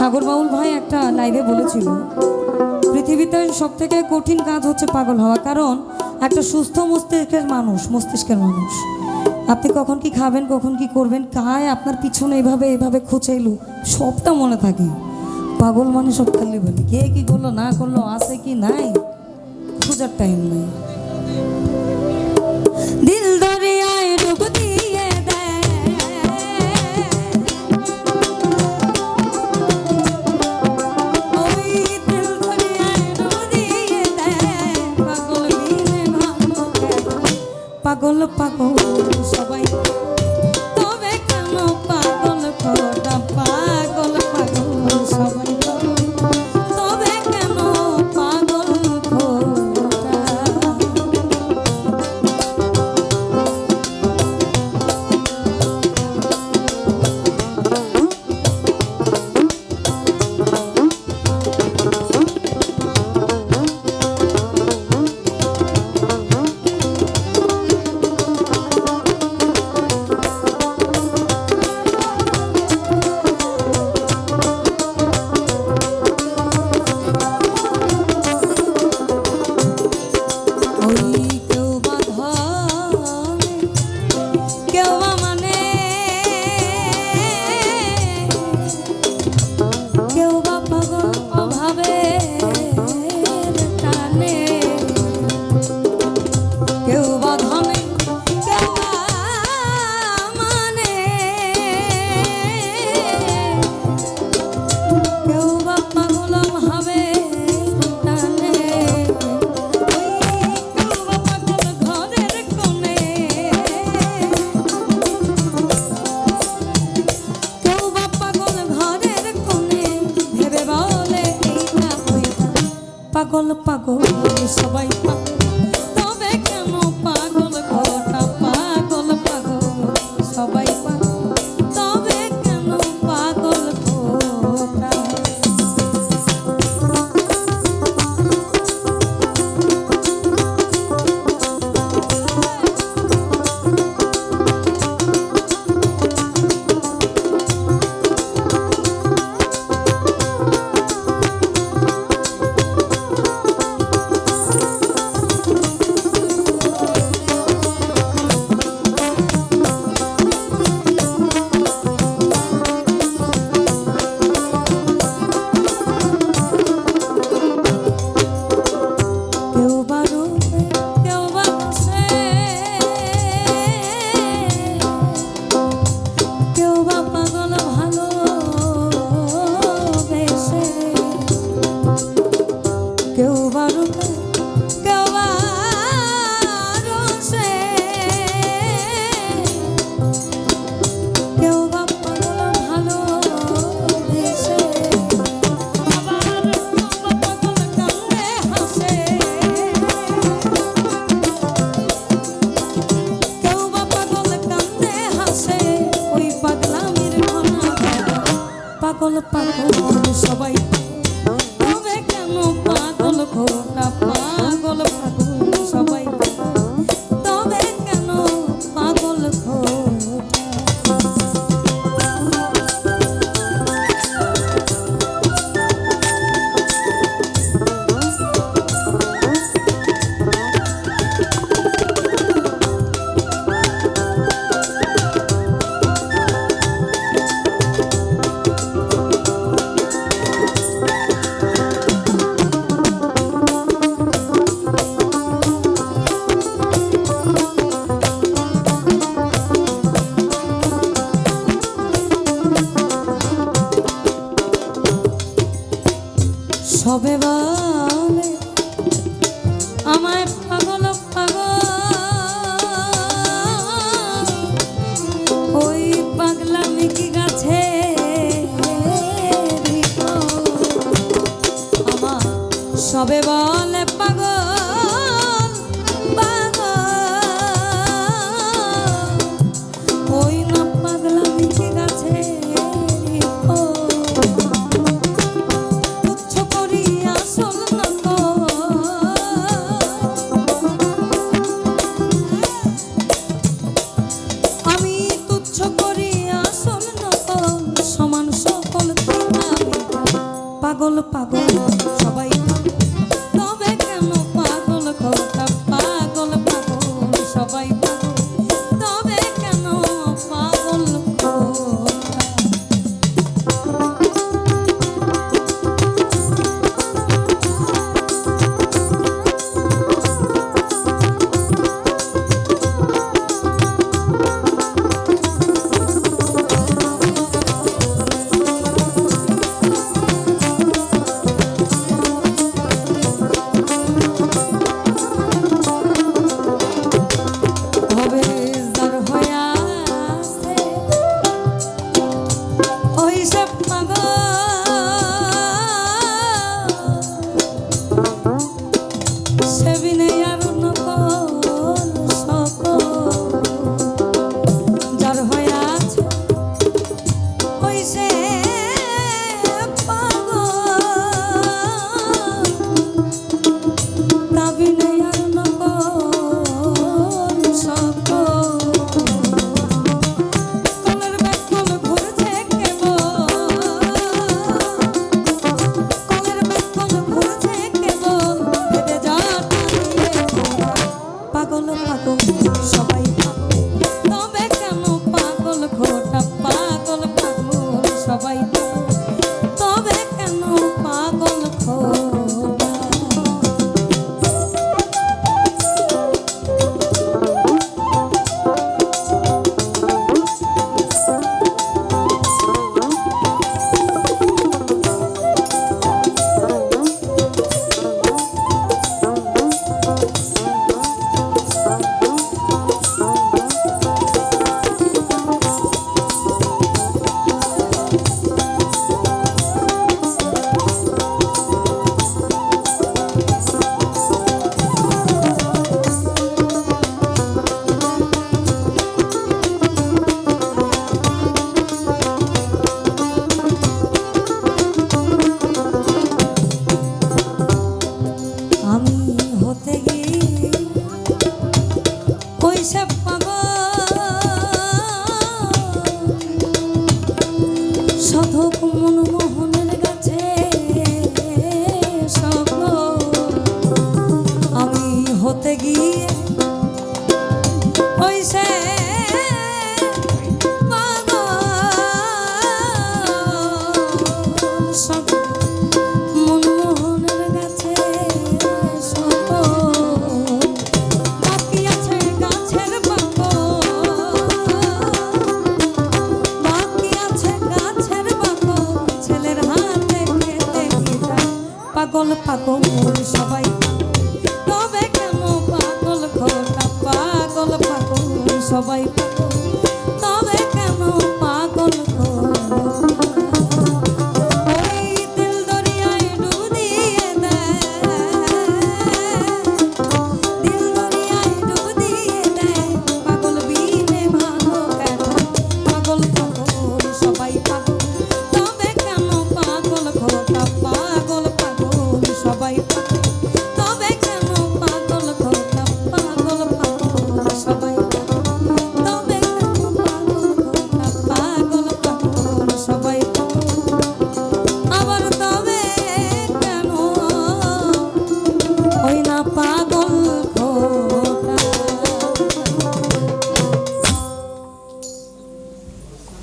সাগর বাউল ভাই একটা লাইভে বলেছিল, পৃথিবীতে সব থেকে কঠিন কাজ হচ্ছে পাগল হওয়া, কারণ একটা সুস্থ মস্তিষ্কের মানুষ মস্তিষ্কের মানুষ। আপনি কখন কি খাবেন, কখন কি করবেন, কায় আপনার পিছনে এভাবে এভাবে খোঁচাইলো সবটা মনে থাকে। পাগল মানে সব খালি বলি কে কি করল, না করল, আছে কি নাই? খোঁজার টাইম নাই। lepak oh. সরকার হবে বলে। আমায় পাগল পাগল। ওই পাগলামি কি গাছে আমার সবে বল সবাই পাগল পাগল সবাই পাগল।